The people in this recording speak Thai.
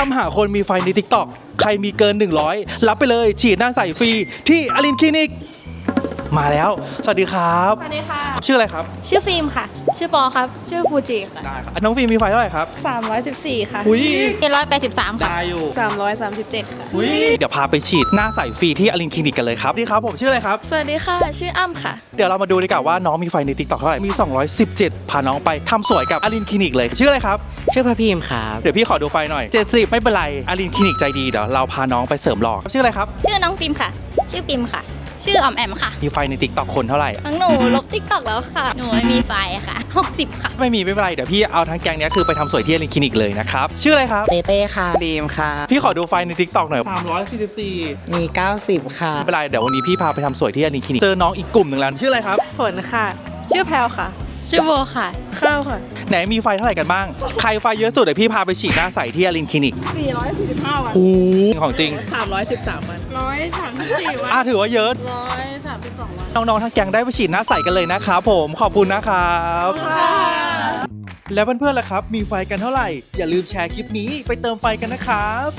ามหาคนมีไฟใน t ิ k t o k ใครมีเกิน 100 รับไปเลยฉีดหน้าใสฟรีที่อลินคลินิก มาแล้ว สวัสดีครับ สวัสดีค่ะ ชื่ออะไรครับ ชื่อฟิล์มค่ะ ชื่อปอครับ ชื่อฟูจิค่ะ ได้ครับน้องฟิล์มมีไฟเท่าไหร่ครับ 314 ค่ะอุ้ยร้อยแปดสิบสามค่ะ ได้อยู่337 ค่ะ อุ้ยเดี๋ยวพาไปฉีดหน้าใสฟรีที่อลินคลินิกกันเลยครับนี่ครับผมชื่ออะไรครับ สวัสดีค่ะ ชื่ออ้ำค่ะ เดี๋ยวเรามาดูดีกว่าว่าน้องมีไฟใน t ิ k t o k เท่าไหร่ มี 217 พาน้องไปทำสวยกับอลินคลินิกเลย ชื่ออะไรครับ ชื่อพระพิมพ์ครับเดี๋ยวพี่ขอดูไฟหน่อย 70 ไม่เป็นไรอลินคลินิกใจดีเดี๋ยวเราพาน้องไปเสริมหล่อชื่ออะไรครับ ชื่อน้องฟิล์มค่ะ ชื่อปิมค่ะ ชื่อออมแอมค่ะ มีไฟใน t ิ k t o k คนเท่าไหร่ทั้งหนูลบติ๊กต็อกแล้วค่ะ หนูไม่มีไฟค่ะ 60 ค่ะ ไม่มีไม่เป็นไรเดี๋ยวพี่เอาทั้งแกงเนี้ยคือไปทำสวยที่อลินคลินิกเลยนะครับ ชื่ออะไรครับ เต้เต้ค่ะ ดีมค่ะ พี่ขอดูไฟใน t ิ k t o k หน่อย344 มี 90 ค่ะ ไม่เป็นไรเดี๋ยววันนี้พี่พาไปทำสวยที่อลินคลินิกเจอน้องอีกกลุ่มหนึ่งแล้วชื่ออะไรครับ ฝนค่ะ ชื่อแพลวค่ะ ชื่อโบค่ะ ข้าวค่ะ ไหนมีไฟเท่าไหร่กันบ้าง ใครไฟเยอะสุดเดี๋ยวพี่พาไปฉีดหน้าใสที่อลินคลินิก445วันหูของจริง 313วัน134วันอะถือว่าเยอะ 132วันน้องๆทั้งแก๊งได้ไปฉีดหน้าใสกันเลยนะครับผม ขอบคุณนะครับแล้วเพื่อนๆล่ะครับ มีไฟกันเท่าไหร่ อย่าลืมแชร์คลิปนี้ไปเติมไฟกันนะครับ